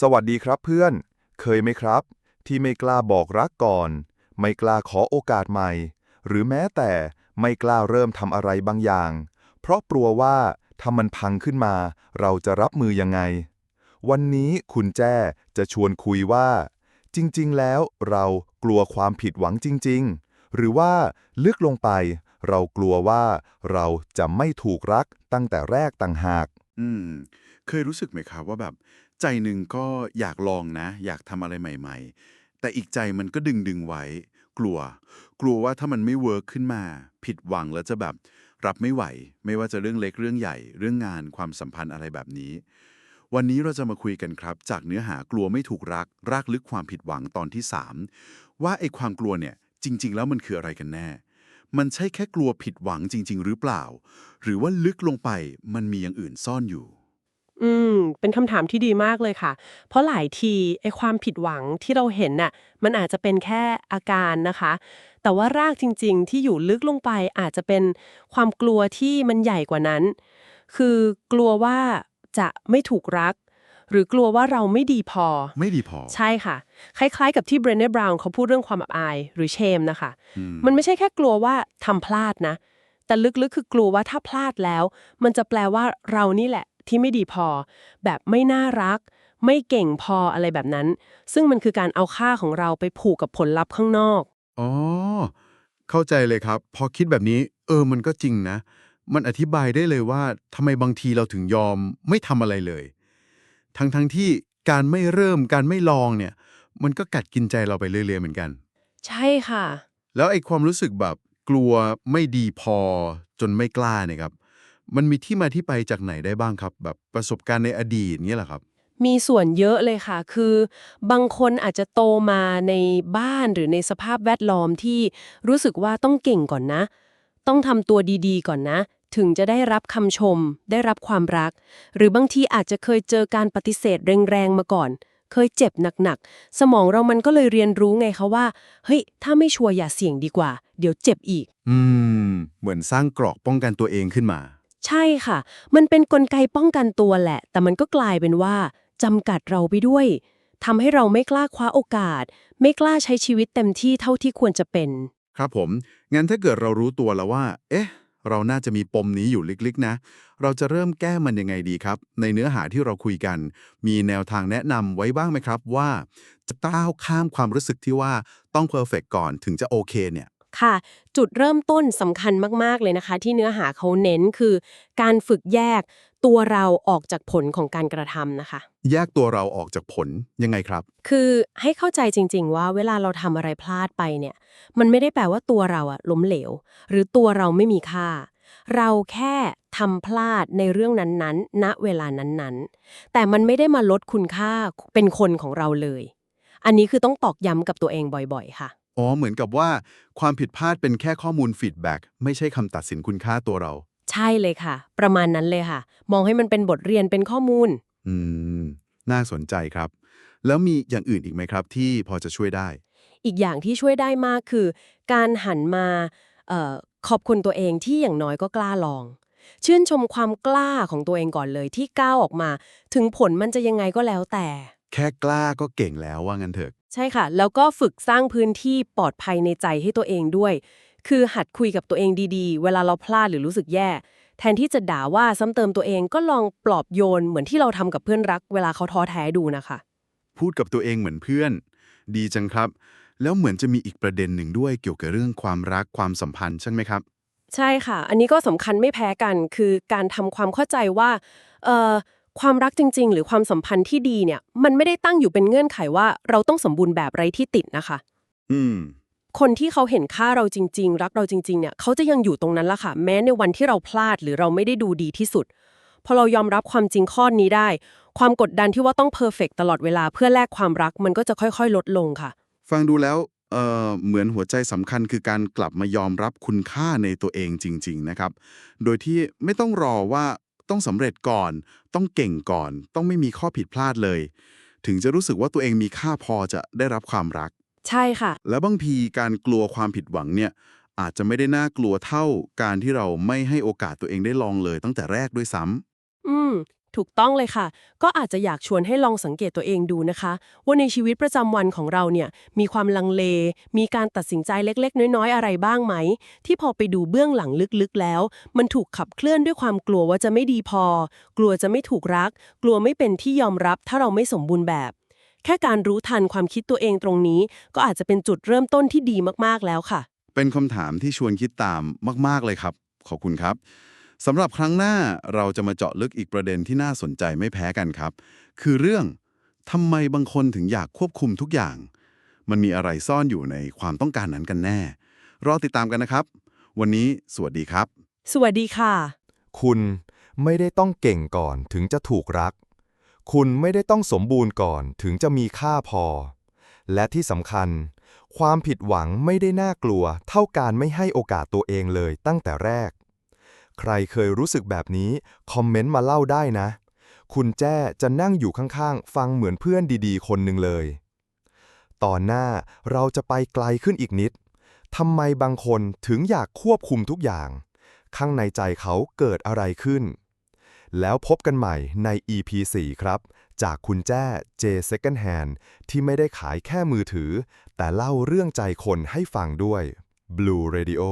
สวัสดีครับเพื่อน เคยไหมครับ ที่ไม่กล้าบอกรักก่อน ไม่กล้าขอโอกาสใหม่ หรือแม้แต่ไม่กล้าเริ่มทำอะไรบางอย่าง เพราะกลัวว่าถ้ามันพังขึ้นมา เราจะรับมือยังไง วันนี้คุณแจ้จะชวนคุยว่า จริง ๆ แล้วเรากลัวความผิดหวังจริง ๆ หรือว่าลึกลงไป เรากลัวว่าเราจะไม่ถูกรักตั้งแต่แรกต่างหาก อืม เคยรู้สึกไหมครับว่าแบบ ใจหนึ่งก็อยากลองนะ อยากทำอะไรใหม่ ๆ แต่อีกใจมันก็ดึงดึงไว้ กลัว กลัวว่าถ้ามันไม่เวิร์กขึ้นมา ผิดหวังแล้วจะแบบรับไม่ไหว ไม่ว่าจะเรื่องเล็กเรื่องใหญ่ เรื่องงานความสัมพันธ์อะไรแบบนี้ วันนี้เราจะมาคุยกันครับ จากเนื้อหากลัวไม่ถูกรัก รากลึกความผิดหวังตอนที่ 3 ว่าไอ้ความกลัวเนี่ยจริง ๆ แล้วมันคืออะไรกันแน่ มันใช่แค่กลัวผิดหวังจริง ๆ หรือเปล่า หรือว่าลึกลงไปมันมีอย่างอื่นซ่อนอยู่ อืม เป็นคำถามที่ดีมากเลยค่ะ เพราะหลายทีไอ้ความผิดหวังที่เราเห็นน่ะ มันอาจจะเป็นแค่อาการนะคะ แต่ว่ารากจริง ๆ ที่อยู่ลึกลงไปอาจจะเป็นความกลัวที่มันใหญ่กว่านั้น คือกลัวว่าจะไม่ถูกรัก หรือกลัวว่าเราไม่ดีพอ ไม่ดีพอ ใช่ค่ะ คล้ายๆ กับที่เบรเน่บราวน์เขาพูดเรื่องความอับอายหรือเชมนะคะ อืม มันไม่ใช่แค่กลัวว่าทำพลาดนะ แต่ลึกๆคือกลัวว่าถ้าพลาดแล้ว มันจะแปลว่าเรานี่แหละ ที่ไม่ดีพอ แบบไม่น่ารัก ไม่เก่งพออะไรแบบนั้น ซึ่งมันคือการเอาค่าของเราไปผูกกับผลลัพธ์ข้างนอก อ๋อ เข้าใจเลยครับ พอคิดแบบนี้ เออมันก็จริงนะ มันอธิบายได้เลยว่าทำไมบางทีเราถึงยอมไม่ทำอะไรเลย ทั้งทั้งที่การไม่เริ่มการไม่ลองเนี่ย มันก็กัดกินใจเราไปเรื่อยๆเหมือนกัน ใช่ค่ะ แล้วไอ้ความรู้สึกแบบกลัวไม่ดีพอจนไม่กล้าเนี่ยครับ มันมีที่มาที่ไปจากไหนได้บ้างครับ แบบประสบการณ์ในอดีตเนี่ยแหละครับ มีส่วนเยอะเลยค่ะ คือบางคนอาจจะโตมาในบ้านหรือในสภาพแวดล้อมที่รู้สึกว่าต้องเก่งก่อนนะ ต้องทำตัวดีๆ ก่อนนะ ถึงจะได้รับคำชม ได้รับความรัก หรือบางทีอาจจะเคยเจอการปฏิเสธแรงๆมาก่อน เคยเจ็บหนักๆ สมองเรามันก็เลยเรียนรู้ไงคะว่า เฮ้ย ถ้าไม่ชัวร์อย่าเสี่ยงดีกว่า เดี๋ยวเจ็บอีก อืม เหมือนสร้างเกราะป้องกันตัวเองขึ้นมา ใช่ค่ะ มันเป็นนกลไกป้องกันตัวแหละ แต่มันก็กลายเป็นว่าจำกัดเราไปด้วยทำให้เราไม่กล้าคว้าโอกาส ไม่กล้าใช้ชีวิตเต็มที่เท่าที่ควรจะเป็น ครับผม งั้นถ้าเกิดเรารู้ตัวแล้วว่า เอ๊ะ เราน่าจะมีปมนี้อยู่ลึกๆนะ เราจะเริ่มแก้มันยังไงดีครับ ในเนื้อหาที่เราคุยกัน มีแนวทางแนะนำไว้บ้างไหมครับว่า จะก้าวข้ามความรู้สึกที่ว่าต้องเพอร์เฟกก่อนถึงจะโอเคเนี่ย ค่ะ จุดเริ่มต้นสำคัญมาก ๆ เลยนะคะ ที่เนื้อหาเขาเน้นคือ การฝึกแยกตัวเราออกจากผลของการกระทำนะคะ แยกตัวเราออกจากผลยังไงครับ คือให้เข้าใจจริง ๆ ว่าเวลาเราทำอะไรพลาดไปเนี่ย มันไม่ได้แปลว่าตัวเราอะล้มเหลว หรือตัวเราไม่มีค่า เราแค่ทำพลาดในเรื่องนั้นๆ ณ เวลานั้นๆ แต่มันไม่ได้มาลดคุณค่าเป็นคนของเราเลย อันนี้คือต้องตอกย้ำกับตัวเองบ่อยๆ ค่ะ อ๋อ เหมือนกับว่าความผิดพลาดเป็นแค่ข้อมูลฟีดแบ็กไม่ใช่คำตัดสินคุณค่าตัวเรา ใช่เลยค่ะ ประมาณนั้นเลยค่ะ มองให้มันเป็นบทเรียนเป็นข้อมูล อืม น่าสนใจครับ แล้วมีอย่างอื่นอีกไหมครับ ที่พอจะช่วยได้ อีกอย่างที่ช่วยได้มากคือ การหันมาเออขอบคุณตัวเองที่อย่างน้อยก็กล้าลอง ชื่นชมความกล้าของตัวเองก่อนเลยที่ก้าวออกมา ถึงผลมันจะยังไงก็แล้วแต่ แค่กล้าก็เก่งแล้วว่างั้นเถอะ ใช่ค่ะ แล้วก็ฝึกสร้างพื้นที่ปลอดภัยในใจให้ตัวเองด้วย คือหัดคุยกับตัวเองดีๆ เวลาเราพลาดหรือรู้สึกแย่ แทนที่จะด่าว่าซ้ำเติมตัวเองก็ลองปลอบโยนเหมือนที่เราทำกับเพื่อนรัก เวลาเขาท้อแท้ดูนะคะ พูดกับตัวเองเหมือนเพื่อน ดีจังครับ แล้วเหมือนจะมีอีกประเด็นหนึ่งด้วยเกี่ยวกับเรื่องความรักความสัมพันธ์ใช่ไหมครับ ใช่ค่ะ อันนี้ก็สำคัญไม่แพ้กัน คือการทำความเข้าใจว่าเอ่อ ความรักจริง ๆ หรือความสัมพันธ์ที่ดีเนี่ย มันไม่ได้ตั้งอยู่เป็นเงื่อนไขว่าเราต้องสมบูรณ์แบบไรที่ติดนะคะ อืม คนที่เขาเห็นค่าเราจริง ๆ รักเราจริง ๆ เนี่ยเขาจะยังอยู่ตรงนั้นละค่ะ แม้ในวันที่เราพลาดหรือเราไม่ได้ดูดีที่สุด พอเรายอมรับความจริงข้อนี้ได้ ความกดดันที่ว่าต้องเพอร์เฟกตลอดเวลาเพื่อแลกความรักมันก็จะค่อย ๆ ลดลงค่ะ ฟังดูแล้วเอ่อเหมือนหัวใจสำคัญคือการกลับมายอมรับคุณค่าในตัวเองจริง ๆ นะครับ โดยที่ไม่ต้องรอว่า ต้องสำเร็จก่อน ต้องเก่งก่อน ต้องไม่มีข้อผิดพลาดเลย ถึงจะรู้สึกว่าตัวเองมีค่าพอจะได้รับความรัก ใช่ค่ะ และบางทีการกลัวความผิดหวังเนี่ยอาจจะไม่ได้น่ากลัวเท่าการที่เราไม่ให้โอกาสตัวเองได้ลองเลยตั้งแต่แรกด้วยซ้ำอืม ถูกต้องเลยค่ะ ก็อาจจะอยากชวนให้ลองสังเกตตัวเองดูนะคะ ว่าในชีวิตประจำวันของเราเนี่ยมีความลังเล มีการตัดสินใจเล็ก ๆ น้อยๆ อะไรบ้างไหม ที่พอไปดูเบื้องหลังลึกๆแล้ว มันถูกขับเคลื่อนด้วยความกลัวว่าจะไม่ดีพอ กลัวจะไม่ถูกรัก กลัวไม่เป็นที่ยอมรับถ้าเราไม่สมบูรณ์แบบ แค่การรู้ทันความคิดตัวเองตรงนี้ ก็อาจจะเป็นจุดเริ่มต้นที่ดีมากๆแล้วค่ะ เป็นคำถามที่ชวนคิดตามมาก ๆเลยครับ ขอบคุณครับ สำหรับครั้งหน้าเราจะมาเจาะลึกอีกประเด็นที่น่าสนใจไม่แพ้กันครับ คือเรื่องทำไมบางคนถึงอยากควบคุมทุกอย่าง มันมีอะไรซ่อนอยู่ในความต้องการนั้นกันแน่ รอติดตามกันนะครับ วันนี้สวัสดีครับ สวัสดีค่ะ คุณไม่ได้ต้องเก่งก่อนถึงจะถูกรัก คุณไม่ได้ต้องสมบูรณ์ก่อนถึงจะมีค่าพอ และที่สำคัญ ความผิดหวังไม่ได้น่ากลัว เท่าการไม่ให้โอกาสตัวเองเลยตั้งแต่แรก ใครเคยรู้สึกแบบนี้ คอมเมนต์มาเล่าได้นะ คุณแจ้จะนั่งอยู่ข้างๆ ฟังเหมือนเพื่อนดีๆ คนหนึ่งเลย ตอนหน้าเราจะไปไกลขึ้นอีกนิดทำไมบางคนถึงอยากควบคุมทุกอย่าง ข้างในใจเขาเกิดอะไรขึ้น แล้วพบกันใหม่ใน EP 4 ครับ จากคุณแจ้ J Second Hand ที่ไม่ได้ขายแค่มือถือ แต่เล่าเรื่องใจคนให้ฟังด้วย Blue Radio